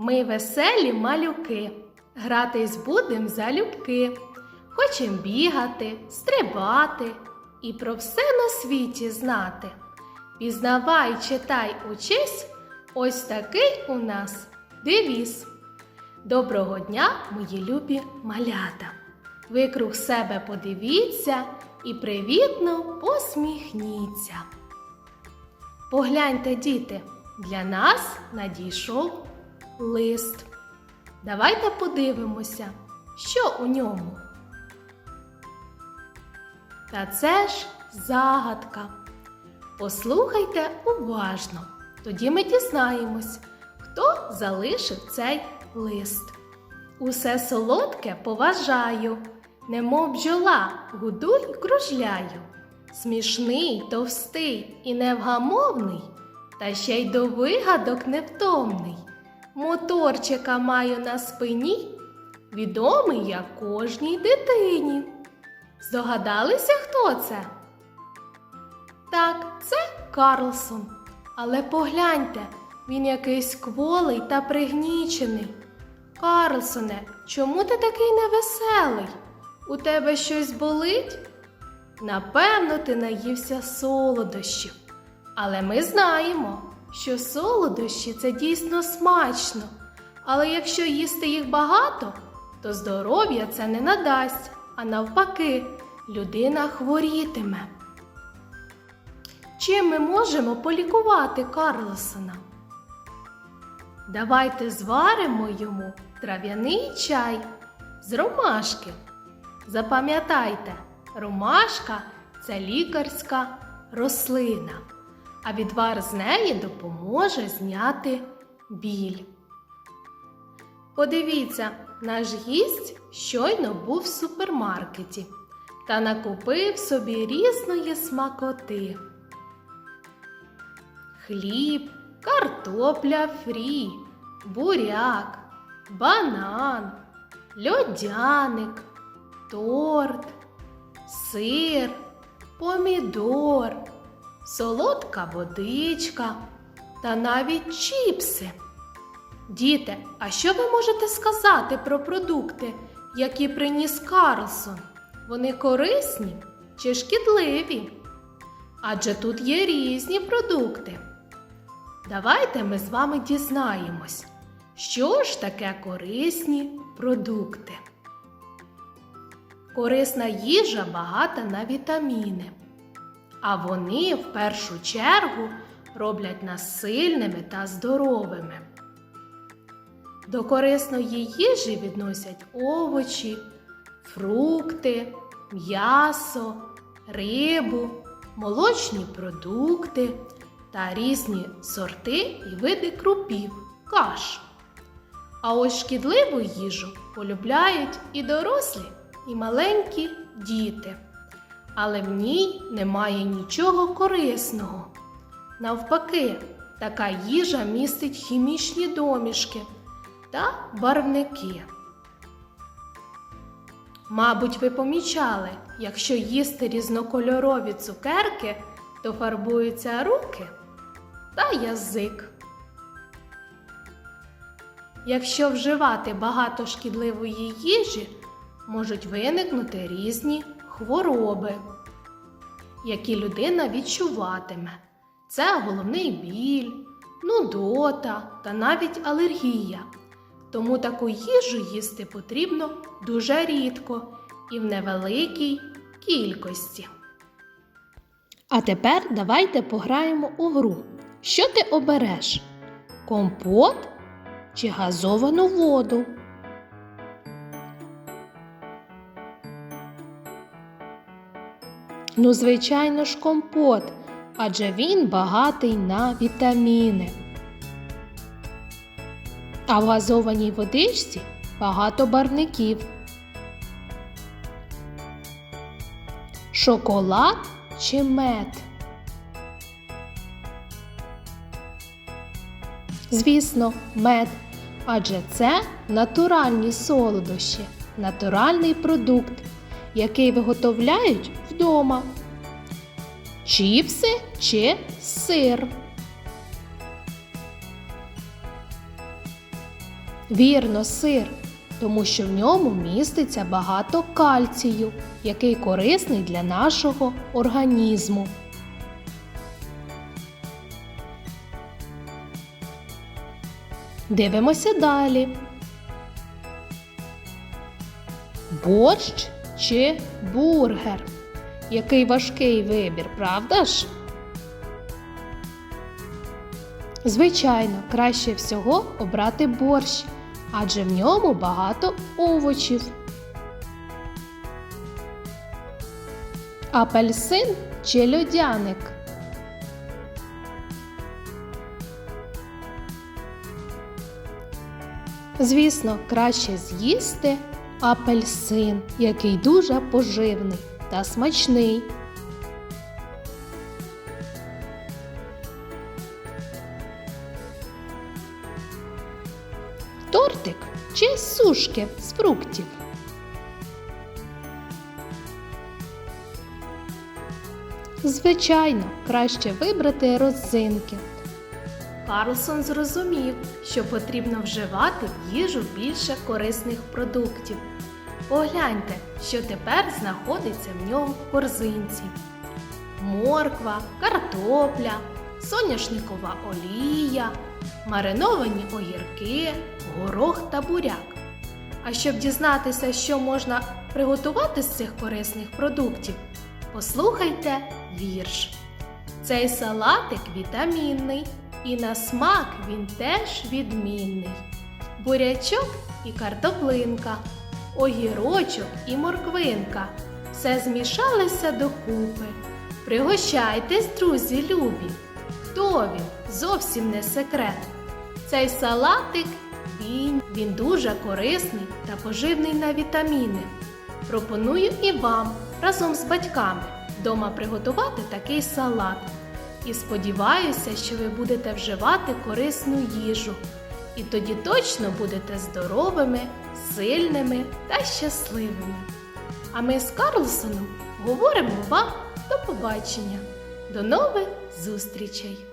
Ми веселі малюки, гратись будем залюбки. Хочем бігати, стрибати і про все на світі знати. Пізнавай, читай, учись, ось такий у нас девіз. Доброго дня, мої любі малята! Ви круг себе подивіться і привітно посміхніться. Погляньте, діти, для нас надійшов лист. Давайте подивимося, що у ньому. Та це ж загадка. Послухайте уважно, тоді ми дізнаємось, хто залишив цей лист. Усе солодке поважаю, немов бджола гуду кружляю. Смішний, товстий і невгамовний, та ще й до вигадок невтомний. Моторчика маю на спині, відомий я кожній дитині. Здогадалися, хто це? Так, це Карлсон. Але погляньте, він якийсь кволий та пригнічений. Карлсоне, чому ти такий невеселий? У тебе щось болить? Напевно, ти наївся солодощів. Але ми знаємо, що солодощі це дійсно смачно. Але якщо їсти їх багато, то здоров'я це не надасть, а навпаки, людина хворітиме. Чим ми можемо полікувати Карлсона? Давайте зваримо йому трав'яний чай з ромашки. Запам'ятайте, ромашка це лікарська рослина, а відвар з неї допоможе зняти біль. Подивіться, наш гість щойно був в супермаркеті та накупив собі різної смакоти. Хліб, картопля фрі, буряк, банан, льодяник, торт, сир, помідор, солодка водичка та навіть чіпси. Діти, а що ви можете сказати про продукти, які приніс Карлсон? Вони корисні чи шкідливі? Адже тут є різні продукти. Давайте ми з вами дізнаємось, що ж таке корисні продукти. Корисна їжа багата на вітаміни, а вони в першу чергу роблять нас сильними та здоровими. До корисної їжі відносять овочі, фрукти, м'ясо, рибу, молочні продукти та різні сорти і види крупів, каш. А ось шкідливу їжу полюбляють і дорослі, і маленькі діти. Але в ній немає нічого корисного. Навпаки, така їжа містить хімічні домішки та барвники. Мабуть, ви помічали, якщо їсти різнокольорові цукерки, то фарбуються руки та язик. Якщо вживати багато шкідливої їжі, можуть виникнути різні хвороби, які людина відчуватиме. Це головний біль, нудота та навіть алергія. Тому таку їжу їсти потрібно дуже рідко і в невеликій кількості. А тепер давайте пограємо у гру. Що ти обереш? Компот чи газовану воду? Ну, звичайно ж, компот, адже він багатий на вітаміни. А в газованій водичці багато барвників. Шоколад чи мед? Звісно, мед, адже це натуральні солодощі, натуральний продукт, який виготовляють вдома. Чіпси чи сир. Вірно, сир, тому що в ньому міститься багато кальцію, який корисний для нашого організму. Дивимося далі. Борщ чи бургер? Який важкий вибір, правда ж? Звичайно, краще всього обрати борщ, адже в ньому багато овочів. Апельсин чи льодяник? Звісно, краще з'їсти апельсин, який дуже поживний та смачний. Тортик чи сушки з фруктів? Звичайно, краще вибрати родзинки. Карлсон зрозумів, що потрібно вживати в їжу більше корисних продуктів. Погляньте, що тепер знаходиться в ньому в корзинці: морква, картопля, соняшникова олія, мариновані огірки, горох та буряк. А щоб дізнатися, що можна приготувати з цих корисних продуктів, послухайте вірш. Цей салатик вітамінний, і на смак він теж відмінний. Бурячок і картоплинка, огірочок і морквинка. Все змішалося докупи. Пригощайтесь, друзі любі. Хто він? Зовсім не секрет. Цей салатик він, він дуже корисний та поживний на вітаміни. Пропоную і вам разом з батьками вдома приготувати такий салат. І сподіваюся, що ви будете вживати корисну їжу. І тоді точно будете здоровими, сильними та щасливими. А ми з Карлсоном говоримо вам до побачення. До нових зустрічей!